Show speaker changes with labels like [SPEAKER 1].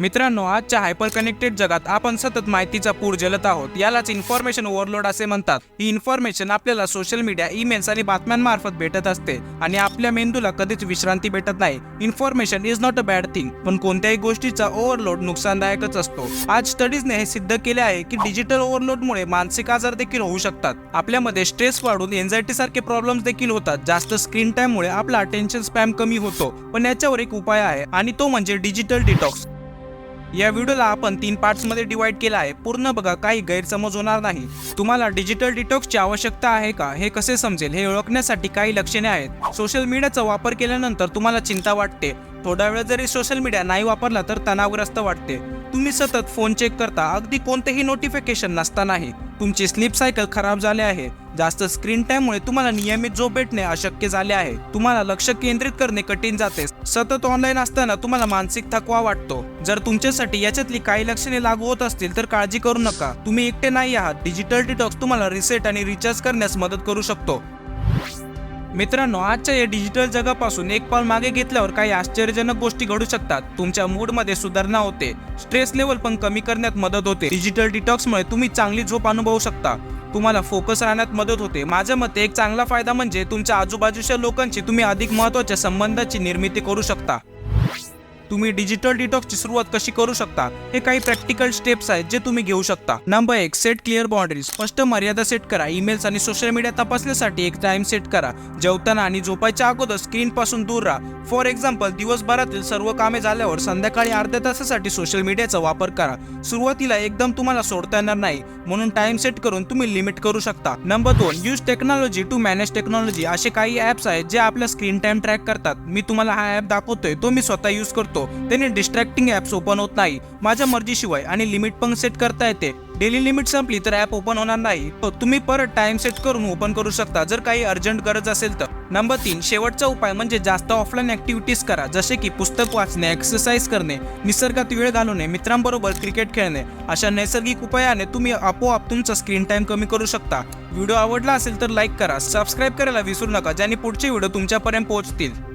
[SPEAKER 1] मित्रांनो आजच्या hyper connected जगात आपण सतत माहितीचा पूर जलत आहोत. यालाच इन्फॉर्मेशन ओव्हरलोड असे म्हणतात. ही इन्फॉर्मेशन आपल्याला सोशल मीडिया ईमेल्स आणि बातम्यांमार्फत भेटत असते आणि आपल्या मेंदूला कधीच विश्रांती भेटत नाही. Information is not a bad thing पण कोणत्याही गोष्टीचा ओव्हरलोड नुकसानदायकच असतो. आज स्टडीजने हे सिद्ध केले आहे की डिजिटल ओव्हरलोडमुळे मानसिक आजार देखील होऊ शकतात. आपल्यामध्ये स्ट्रेस वाढून एन्झायटी सारखे प्रॉब्लेम्स देखील होतात. जास्त स्क्रीन टाइममुळे आपला अटेन्शन स्पॅम कमी होतो. पण याच्यावर एक उपाय आहे आणि तो म्हणजे डिजिटल डिटॉक्स या व्हिडिओला आपण तीन पार्ट्समध्ये डिवाइड केला आहे. पूर्ण बघा काही गैरसमज होणार नाही. तुम्हाला डिजिटल डिटॉक्सची आवश्यकता आहे का? हे कसे समजेल? हे ओळखण्यासाठी काही लक्षणे आहेत. सोशल मीडियाचा वापर केल्यानंतर तुम्हाला चिंता वाटते. थोडा वेळ जरी सोशल मीडिया नाही वापरला तर तणावग्रस्त वाटते. तुम्ही सतत फोन चेक करता अगदी कोणतेही नोटिफिकेशन नसतानाही तुमची स्लीप सायकल खराब झाले आहे. जास्त स्क्रीन टाइममुळे तुम्हाला नियमित झोप भेटणे अशक्य झाले आहे. तुम्हाला लक्ष केंद्रित करणे कठीण जाते. सतत ऑनलाईन असताना तुम्हाला मानसिक थकवा वाटतो. जर तुमच्यासाठी याच्यातली काही लक्षणे लागू होत असतील तर काळजी करू नका. तुम्ही एकटे नाही आहात. डिजिटल डिटॉक्स तुम्हाला रिसेट आणि रिचार्ज करण्यास मदत करू शकतो. मित्रांनो आजच्या या डिजिटल जगापासून एक पाऊल मागे घेतल्यावर काही आश्चर्यजनक गोष्टी घडू शकतात. तुमच्या मूडमध्ये सुधारणा होते. स्ट्रेस लेवल पण कमी करण्यात मदत होते. डिजिटल डिटॉक्समुळे तुम्ही चांगली झोप अनुभवू शकता. तुम्हाला फोकस राहण्यात मदत होते. माझ्या मते एक चांगला फायदा म्हणजे तुमच्या आजूबाजूच्या लोकांची तुम्ही अधिक महत्त्वाच्या संबंधाची निर्मिती करू शकता. तुम्ही डिजिटल डिटॉक्सची सुरुवात कशी करू शकता? हे काही प्रॅक्टिकल स्टेप्स आहेत जे तुम्ही घेऊ शकता. नंबर एक सेट क्लिअर बाउंड्री स्पष्ट मर्यादा सेट करा. ईमेल्स आणि सोशल मीडिया तपासण्यासाठी एक टाइम सेट करा. जेवताना आणि झोपायच्या अगोदर स्क्रीन पासून दूर राहा. फॉर एक्झाम्पल दिवसभरातील सर्व कामे झाल्यावर संध्याकाळी अर्ध्या तासासाठी सोशल मीडियाचा वापर करा. सुरुवातीला एकदम तुम्हाला सोडता येणार नाही. म्हणून टाइम सेट करून तुम्ही लिमिट करू शकता. नंबर दोन use technology to manage technology असे काही ऍप्स आहेत जे आपल्या स्क्रीन टाइम ट्रॅक करतात. मी तुम्हाला हा ऍप दाखवतोय. तो मी स्वतः यूज करतो. त्याने डिस्ट्रॅक्टिंग ॲप्स ओपन होत नाही. माझ्या मर्जीशिवाय आणि लिमिट पण सेट करता येते. डेली लिमिट संपली तर ॲप ओपन होणार नाही. हो, तुम्ही परत टाइम सेट करून ओपन करू शकता. जर काही अर्जंट गरज असेल तर. नंबर तीन शेवटचा उपाय म्हणजे जास्त ऑफलाईन ऍक्टिव्हिटीज करा. जसे की पुस्तक वाचणे एक्सरसाइज करणे निसर्गात वेळ घालवणे मित्रांबरोबर क्रिकेट खेळणे. अशा नैसर्गिक उपायाने तुम्ही आपोआप तुमचा स्क्रीन टाइम कमी करू शकता. व्हिडिओ आवडला असेल तर लाईक करा. सबस्क्राईब करायला विसरू नका. ज्याने पुढचे व्हिडिओ तुमच्यापर्यंत पोहोचतील.